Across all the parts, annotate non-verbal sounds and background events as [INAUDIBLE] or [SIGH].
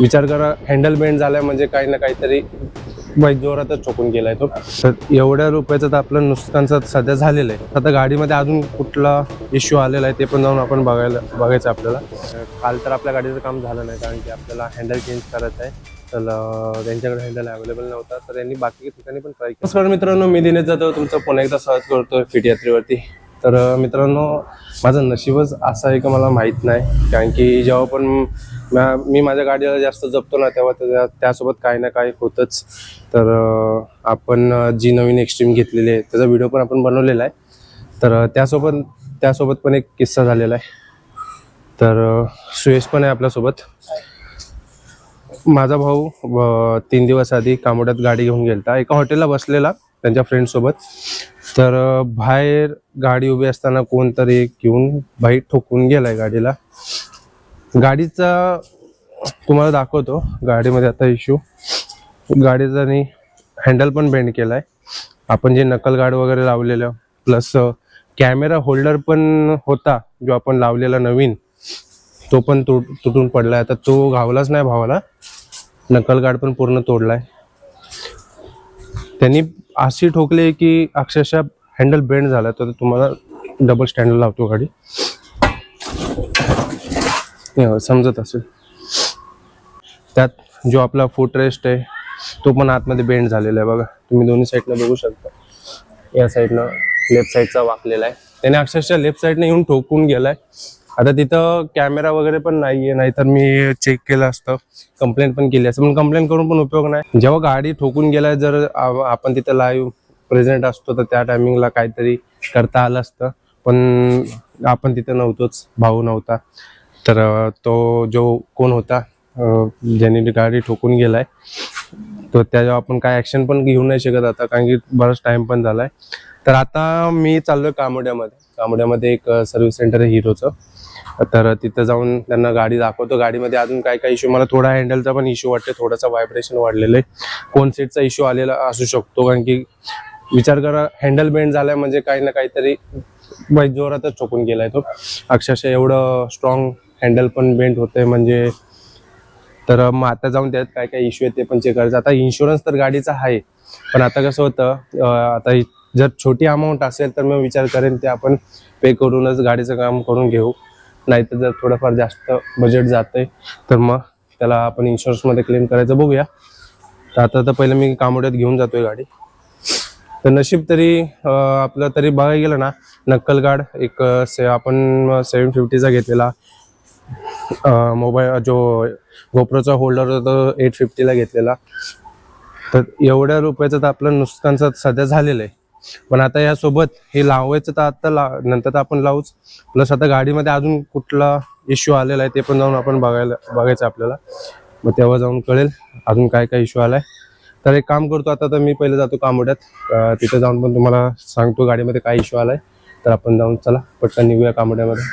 विचार करा handle bend झालाय म्हणजे काही ना काहीतरी बाईक जोरातच ठोकून गेलाय तो. तर एवढ्या रुपयाचं तर आपलं नुकसान सध्या झालेलं आहे. आता गाडीमध्ये अजून कुठला इश्यू आलेला आहे ते पण जाऊन आपण बघायला बघायचं आपल्याला. काल तर आपल्या गाडीचं काम झालं नाही कारण की आपल्याला हँडल चेंज करायचं आहे. तर त्यांच्याकडे हँडल अवेलेबल नव्हता. तर यांनी बाकी ठिकाणी पण ट्राय केलं. नमस्कार मित्रांनो मी दिनेश जाधव. तुमचं पुन्हा एकदा स्वागत करतो फिट यात्रेवरती. तर मित्रांनो माझं नशीबच असं आहे का मला माहीत नाही. कारण की जेव्हा पण मी माझ्या गाडीला जास्त जपतो ना तेव्हा त्यासोबत काही ना काही होतच. तर आपण जी नवीन एक्स्ट्रीम घेतलेली आहे त्याचा व्हिडिओ पण आपण बनवलेला आहे. तर त्यासोबत त्यासोबत पण एक किस्सा झालेला आहे. तर सुयश पण आहे आपल्यासोबत. माझा भाऊ तीन दिवस आधी कामोड्यात गाडी घेऊन गेलता. एका हॉटेलला बसलेला त्यांच्या फ्रेंडसोबत तर बाहेर गाडी उभी असताना कोणतरी घेऊन बाई ठोकून गेलाय गाडीला. गाडीचा तुम्हाला दाखवतो गाडीमध्ये आता इश्यू गाडीचा आणि हँडल पण बेंड केलाय. आपण जे नकल गार्ड वगैरे लावलेलं प्लस कॅमेरा होल्डर पण होता जो आपण लावलेला नवीन. तो पण तुट तुटून पडलाय. आता तो घावलाच नाही भावाला. नकल गार्ड पण पूर्ण तोडलाय. त्यांनी अशी ठोकली की अक्षरशः हँडल बेंड झाला तर तुम्हाला डबल स्टँड लावतो गाडी. हो, समजत असेल. त्यात जो आपला फुट रेस्ट आहे तो पण आतमध्ये बेंड झालेला आहे बघा. तुम्ही दोन्ही साईडला बघू शकता. या साईडनं लेफ्ट साईडचा वाकलेला आहे. त्याने अक्षरशः लेफ्ट साईडने येऊन ठोकून गेलाय. आता तिथं कॅमेरा वगैरे पण नाहीये नाहीतर मी चेक केलं असतं. कंप्लेंट पण केली असतं. पण कंप्लेंट करून पण उपयोग नाही. जेव्हा गाडी ठोकून गेलाय जर आपण तिथं लाईव्ह प्रेझेंट असतो तर त्या टायमिंगला काहीतरी करता आलं असतं. पण आपण तिथं नव्हतोच भाऊ नव्हता. तर तो जो कोण होता अं, ज्याने गाडी ठोकून गेलाय तर त्याच्यावर आपण काय ऍक्शन पण घेऊ नाही शकत आता कारण की बराच टाइम पण झालाय. तर आता मी चाललोय कामोड्यामध्ये. कामोड्यामध्ये एक सर्व्हिस सेंटर आहे हिरोचं. तर तिथं जाऊन त्यांना गाडी दाखवतो. गाडीमध्ये अजून काय काय इश्यू मला थोडा हँडलचा पण इश्यू वाटते थोडासा व्हायब्रेशन वाढलेलं आहे. कोण सीटचा इश्यू आलेला असू शकतो. कारण की विचार करा हँडल बेंड झालाय म्हणजे काही ना काहीतरी जोरातच ठोकून गेलाय तो. अक्षरशः एवढं स्ट्रॉंग हँडल पण बेंड होतंय म्हणजे. तर मग आता जाऊन त्यात काय काय इश्यू आहेत ते पण चेक करायचं. आता इन्शुरन्स तर गाडीचा आहे. पण आता कसं होतं आता जर छोटी अमाऊंट असेल तर मी विचार करेन ते आपण पे करूनच गाडीचं काम करून घेऊ. नाहीतर जर थोडंफार जास्त बजेट जातंय तर मग त्याला आपण इन्शुरन्समध्ये क्लेम करायचं बघूया. तर आता तर पहिलं मी कामोड्यात घेऊन जातोय गाडी. तर नशीब तरी आपलं तरी बघायला गेलं ना नक्कल गार्ड एक से आपण सेवन फिफ्टीचा घेतलेला मोबाईल जो गोप्रोचा होल्डर होता एट फिफ्टीला घेतलेला. तर एवढ्या रुपयाचं तर आपलं नुकसान सध्या झालेलं आहे. पण आता यासोबत हे लावायचं तर आता ला नंतर तर आपण लावूच. प्लस आता गाडीमध्ये अजून कुठला इश्यू आलेला आहे ते पण जाऊन आपण बघायला बघायचं आपल्याला. मग तेव्हा जाऊन कळेल अजून काय काय इश्यू आलाय. तर एक काम करतो आता तर मी पहिले जातो कामोड्यात तिथे जाऊन पण तुम्हाला सांगतो गाडीमध्ये काय इश्यू आलाय. तर आपण जाऊन चला पटकन निघूया कामोड्यामध्ये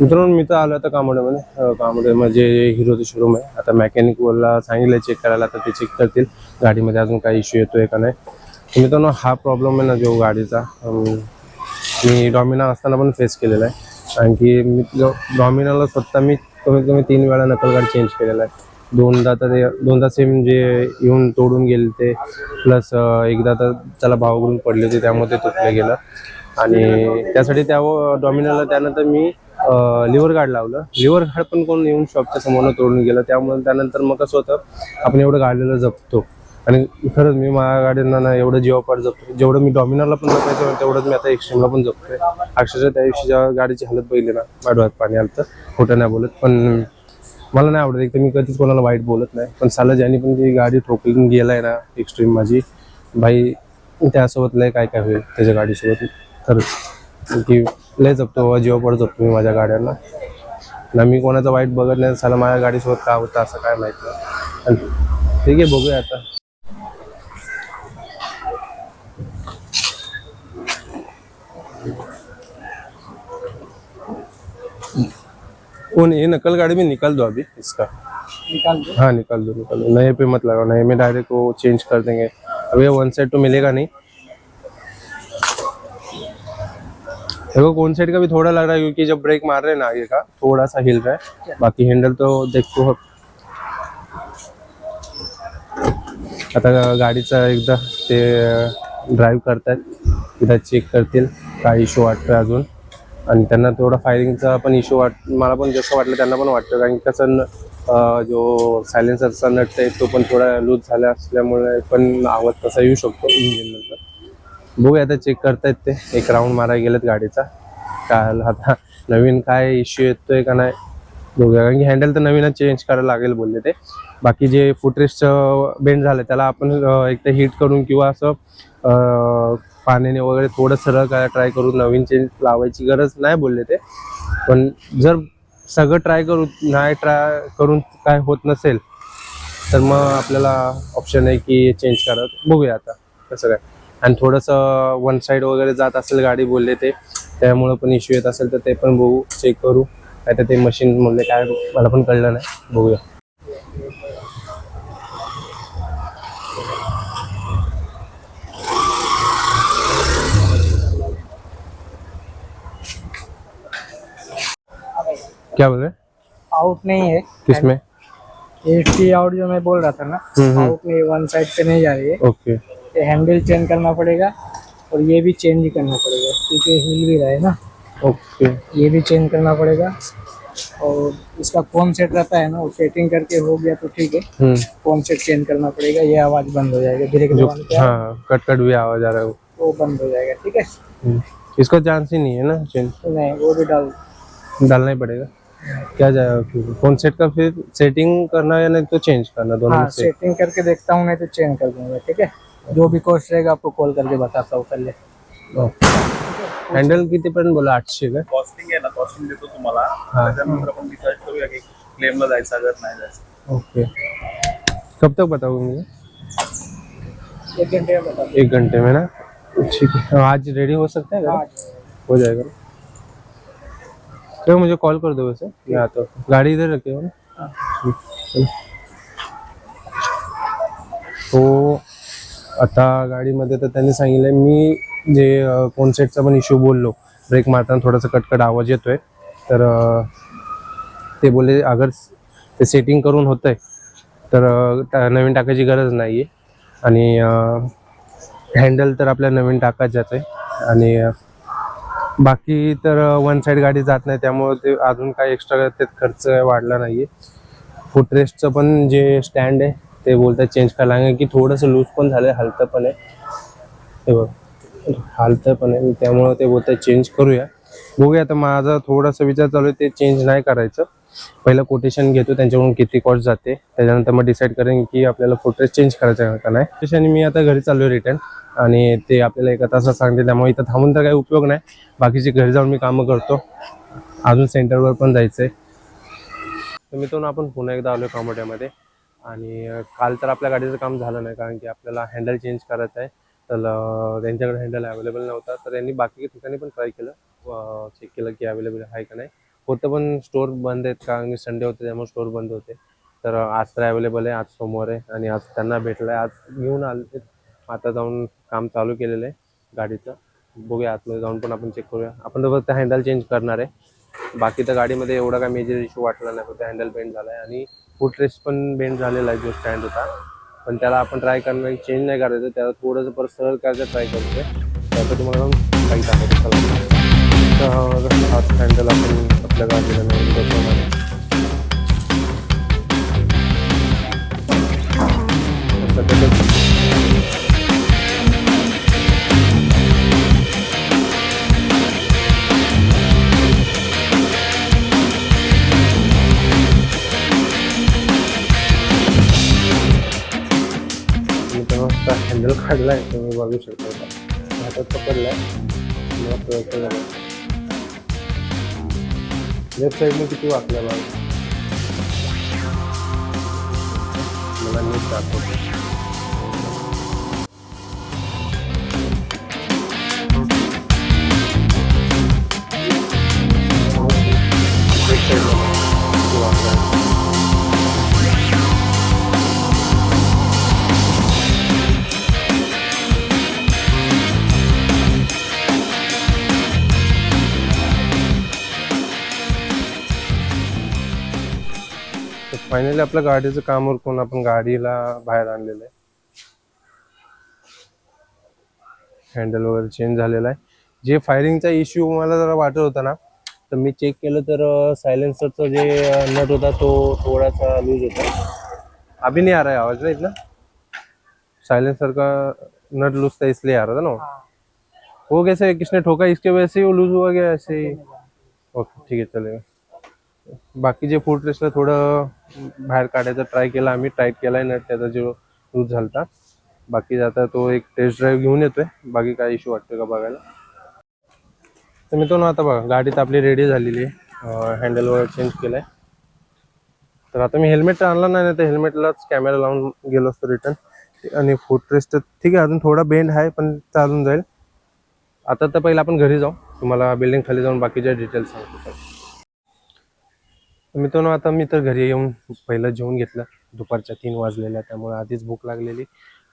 मित्रांनो मी तर आलो आता कामोड्यामध्ये कामोड्यामध्ये म्हणजे हिरोचं शोरूम आहे. आता मेकॅनिक वरला सांगितलं चेक करायला तर ते चेक करतील. गाडीमध्ये अजून काही इश्यू येतोय का नाही. मित्रांनो हा प्रॉब्लेम आहे ना जो गाडीचा. मी डॉमिना असताना पण फेस केलेला आहे. आणखी मी डॉमिनाला स्वतः मी कमीत कमी तीन वेळा नकल गाडी चेंज केलेला आहे. दोनदा तर ते दोनदा सेम जे येऊन तोडून गेले ते प्लस एकदा तर त्याला भावकडून पडले होते त्यामुळे ते तुटलं गेलं. आणि त्यासाठी त्या डॉमिनोला त्यानंतर मी लिव्हर गार्ड लावलं. लिव्हर गार्ड पण कोण येऊन शॉपच्या समोर तोडून गेलं. त्यामुळे त्यानंतर मग कसं होतं आपण एवढं गाडीला जपतो. आणि खरंच मी माझ्या गाडींना ना एवढं जीवापाड जपतो जेवढं मी डॉमिनरला पण जपायचं तेवढंच मी आता एक्स्ट्रीमला पण जपतोय. अक्षरशः त्या दिवशी जेव्हा गाडीची हालत पहिली ना माझ्या पाणी आलं तर खोटं नाही बोलत पण मला नाही आवडत. एक तर मी कधीच कोणाला वाईट बोलत नाही. पण साला ज्याने पण ती गाडी ठोकून गेलाय ना एक्स्ट्रीम माझी भाई त्यासोबत लय काय काय होईल? त्याच्या गाडीसोबत खरंच. की लय जपतो जीवापाड जपतो मी माझ्या गाड्यांना. ना मी कोणाचं वाईट बघत नाही साला माझ्या गाडीसोबत काय होतं असं काय माहीत नाही. आणि ठीक आहे बघूया आता. कौन ये नकल गाड़ी में निकाल दो अभी इसका. निकाल दो हाँ निकाल दो निकाल दो नए पे मत लगाओ नए में डायरेक्ट वो चेंज कर देंगे. ये वन साइड तो मिलेगा नहीं. देखो कौन साइड का भी थोड़ा लग रहा है क्योंकि जब ब्रेक मार रहे हैं ना आगे का थोड़ा सा हिल रहा है. बाकी हैंडल तो देखतो आता गाडीचा एकदा ते ड्राईव्ह करतायत. एकदा चेक करतील काय इश्यू वाटतोय अजून. आणि त्यांना थोडा फायरिंगचा पण इश्यू वाट मला पण जसं वाटलं त्यांना पण वाटतं. कारण की कसं जो सायलेन्सरचा नट आहे तो पण थोडा लूज झाला असल्यामुळे पण आवाज तसा येऊ शकतो इंजिन बघूया आता चेक करतायत ते. एक राऊंड मारायला गेलेत गाडीचा. काय आता नवीन काय इश्यू येतोय का नाही बघूया. कारण की हँडल तर नवीनच चेंज करायला लागेल बोलले ते. बाकी जे फुटरेस्टचं बेंड झालं त्याला आपण एकतर एकदा हिट करून किंवा असं पाण्याने वगैरे थोडं सरळ काय ट्राय करून नवीन चेंज लावायची गरज नाही बोलले ते. पण जर सगळं ट्राय करू नाही ट्राय करून काय होत नसेल तर मग आपल्याला ऑप्शन आहे की चेंज करत बघूया आता कसं काय. आणि थोडंसं वन साईड वगैरे जात असेल गाडी बोलले ते त्यामुळं पण इश्यू येत असेल तर ते पण बघू चेक करू. नाही तर ते मशीन म्हणले काय मला पण कळलं नाही. बघूया. क्या बोल रहे आउट नहीं है। किसमें? एट आउट जो मैं बोल रहा था ना। आउट नहीं वन साइड पे नहीं जा रही है। ओके ये हैंडल चेंज करना पड़ेगा और ये भी चेंज ही करना पड़ेगा क्योंकि हिल भी रहा है ना। ओके ये भी चेंज करना पड़ेगा और इसका कौन सेट रहता है ना वो सेटिंग करके हो गया तो ठीक है। कौन सेट चेंज करना पड़ेगा ये आवाज़ बंद हो जाएगा धीरे बाद हाँ कट कट भी आवाज़ आ रहा है वो। बंद हो जाएगा ठीक है? हम्म। इसको चांस ही नहीं है ना चेंज नहीं वो भी डाल। डालना ही पड़ेगा। क्या कौन सेट का फिर सेटिंग करना या नहीं तो चेंज करना दोनों हाँ सेटिंग करके देखता हूँ नहीं तो चेंज कर दूँगा ठीक है? जो भी कॉस्ट रहेगा आपको कॉल करके बताता हूँ पहले। हँडल किती पर्यंत बोला? आठशे का कॉस्टिंग आहे ना कॉस्टिंग देतो तुम्हाला। हा. त्याच्यानंतर आपण डिसाईड करूया की क्लेमला जायचं अगर नाही जायचं. ओके कब तक बताओगे एक घंटे में बता एक घंटे में ना? ठीक है। आज रेडी हो सकता है हाँ हो जाएगा। तो मुझे कॉल कर दो वैसे मैं आता हूँ गाड़ी इधर रखे हो ना। तो आता गाडीमध्ये तर त्यांनी सांगितलं मी जे कॉन्सेटचा पण इश्यू बोललो ब्रेक मारताना थोडासा कटकट आवाज येतोय. तर ते बोलले अगर ते सेटिंग करून होतंय तर त्या- नवीन टाकायची गरज नाही आहे आणि हँडल तर आपल्या नवीन टाकायच्याच आहे. आणि बाकी तर वन साईड गाडी जात नाही त्यामुळे ते अजून काही एक्स्ट्रा त्यात खर्च वाढला नाही आहे फुटरेस्टचं पण जे स्टँड आहे ते बोलतात चेंज करायला लागेल की थोडंसं लूज पण झालं आहे हलतं पण आहे. ते बघ हलतं पण आहे. त्यामुळं ते बोलतात चेंज करूया. बघूया आता माझा थोडासा विचार चालू आहे ते चेंज नाही करायचं. पहिलं कोटेशन घेतो त्यांच्याकडून किती कॉस्ट जाते त्याच्यानंतर मग डिसाईड करेन की आपल्याला फोटो चेंज करायचा का नाही. त्याच्याने मी आता घरी चालू आहे रिटर्न आणि ते आपल्याला एका तासात सांगते त्यामुळे इथं थांबून तर काही उपयोग नाही. बाकीचे घरी जाऊन मी कामं करतो. अजून सेंटरवर पण जायचं आहे तर मित्रांनो आपण पुन्हा एकदा आलो कामोट्यामध्ये. आणि काल तर आपल्या गाडीचं काम झालं नाही कारण की आपल्याला हँडल चेंज करायचं आहे. तर त्यांच्याकडे हँडल अवेलेबल नव्हता. तर यांनी बाकी ठिकाणी पण ट्राय केलं. चेक केलं की अवेलेबल आहे का नाही. होतं पण स्टोअर बंद आहेत कारण की संडे होते त्यामुळे स्टोअर बंद होते. तर आज तर अवेलेबल आहे आज सोमवार आहे आणि आज त्यांना भेटलं आहे आज घेऊन आले आता जाऊन काम चालू केलेलं आहे गाडीचं. बघूया आतमध्ये जाऊन पण आपण चेक करूया. आपण तर फक्त हँडल चेंज करणार आहे. बाकी तर गाडीमध्ये एवढा काय मेजर इश्यू वाटला नाही. फक्त हँडल बेंड झाला आहे आणि फूट रेस्ट पण बेंड झालेला आहे जो स्टँड होता. पण त्याला आपण ट्राय करणार चेंज नाही करायचं. त्याला थोडंसं परत सरळ करायचं ट्राय करतोय. त्याचं तुम्हाला काही दाखवतो चला तर हाच हँडल आपण आपल्या गाडीला नाही बसवणार आहे. असं त्याचं हँडल काढलाय तुम्ही बघू शकता हातात पकडलाय मला प्रयत्न झाला लेफ्ट साईडने किती वाकल्या बाबा मला नीट दाखवतो फायनली आपल्या गाडीचं काम उरकून आपण गाडीला बाहेर आणलेलं आहे. हँडल वगैरे चेंज झालेला आहे. जे फायरिंगचा इश्यू मला जरा वाटत होता ना तर मी चेक केलं तर सायलेन्सरचा जे नट होता तो थोडासा लूज होता. अभी नहीं आ रहा है आवाज ना? इतना साइलेंसर का नट लूज था इसलिए आ रहा था ना वो? कैसे किसने ठोका? इसके वजह से वो लूज हुआ गया ऐसे ही. ओके ठीक आहे चलेगा. बाकीचे फूड टेस्टला थोडं बाहेर काढायचा ट्राय केला आम्ही टाईट आहे नट त्याचा जो लूज झालता. बाकी आता तो एक टेस्ट ड्राईव्ह घेऊन येतोय. बाकी काय इश्यू वाटतोय का बघायला. तर मित्रांनो आता बघा गाडी तर आपली रेडी झालेली आहे. हँडलवर चेंज चेंज केलाय. तर आता मी हेल्मेट आणला नाही तर हेल्मेटलाच कॅमेरा लावून गेलो असतो रिटर्न आणि फूड रेस्ट ठीक आहे अजून थोडा बेंड आहे पण चालून जाईल. आता तर पहिलं आपण घरी जाऊ. तुम्हाला बिल्डिंग खाली जाऊन बाकीच्या डिटेल्स सांगतो. मित्रांनो आता मी तर घरी येऊन पहिलं जेवून घेतलं. दुपारच्या तीन वाजलेल्या त्यामुळे आधीच भूक लागलेली.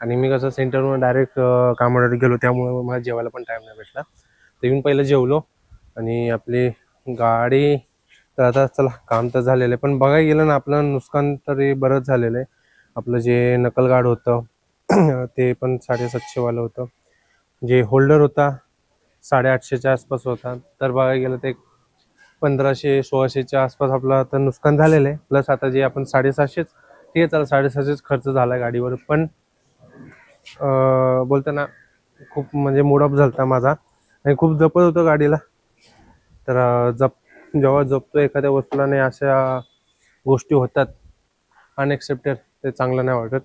आणि मी कसं सेंटरवर डायरेक्ट कामावर गेलो त्यामुळे मला जेवायला पण टाईम नाही भेटला. तर येऊन पहिलं जेवलो. आणि आपली गाडी तर आता चला काम तर झालेलं आहे. पण बघायला गेलं ना आपलं नुकसान तरी बरंच झालेलं आहे. आपलं जे नकल गार्ड होतं [CLEARS THROAT] ते पण साडेसातशेवालं होतं. जे होल्डर होता साडेआठशेच्या आसपास होता. तर बघायला गेलं ते पंधराशे सोळाशेच्या आसपास आपलं आता नुकसान झालेलं आहे. प्लस आता जे आपण साडेसहाशेच ठीक आहे चला साडेसहाशेच खर्च झाला गाडीवर. पण बोलताना खूप म्हणजे मूड ऑफ झाला माझा. आणि खूप जपत होतो गाडीला. तर जप जेव्हा जपतो एखाद्या वस्तूला नाही अशा गोष्टी होतात अनएक्सेप्टेड ते चांगलं नाही वाटत.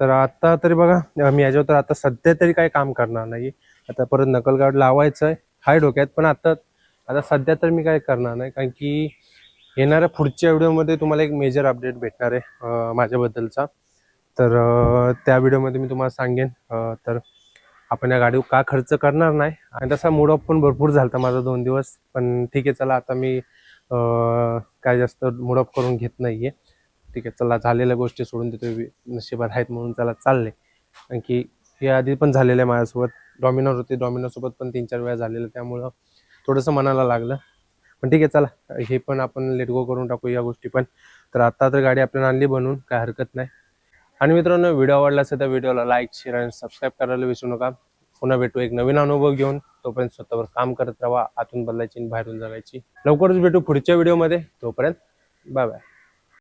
तर आत्ता तरी बघा मी याच्यावर तर आता सध्या तरी काही काम करणार नाही आता परत नकल गार्ड लावायचं आहे हाय डोक्यात. पण आता आता सध्या तर मी काय करणार नाही कारण की येणाऱ्या पुढच्या व्हिडिओमध्ये तुम्हाला एक मेजर अपडेट भेटणार आहे माझ्याबद्दलचा. तर त्या व्हिडिओमध्ये मी तुम्हाला सांगेन तर आपण या गाडीवर का खर्च करणार नाही. आणि तसा मूड ऑफ पण भरपूर झाला माझा दोन दिवस पण ठीक आहे चला आता मी काय जास्त मूड ऑफ करून घेत नाहीये. ठीक आहे चला झालेल्या गोष्टी सोडून देतो नशिबात आहेत म्हणून चला चालले. कारण की हे आधी पण झालेलं आहे माझ्यासोबत. डॉमिनोर होते डॉमिनोसोबत पण तीन चार वेळा झालेलं त्यामुळं थोडंसं मनाला लागलं. पण ठीक आहे चला. हे पण आपण लेट गो करून टाकू या गोष्टी पण. तर आता तर गाडी आपल्याला आणली बनवून काय हरकत नाही. आणि मित्रांनो व्हिडिओ आवडला असेल तर व्हिडिओला लाईक शेअर आणि सबस्क्राईब करायला विसरू नका. पुन्हा भेटू एक नवीन अनुभव घेऊन. तोपर्यंत स्वतःवर काम करत राहा. आतून बदलायची आणि बाहेरून जगायची. लवकरच भेटू पुढच्या व्हिडिओमध्ये तोपर्यंत बाय बाय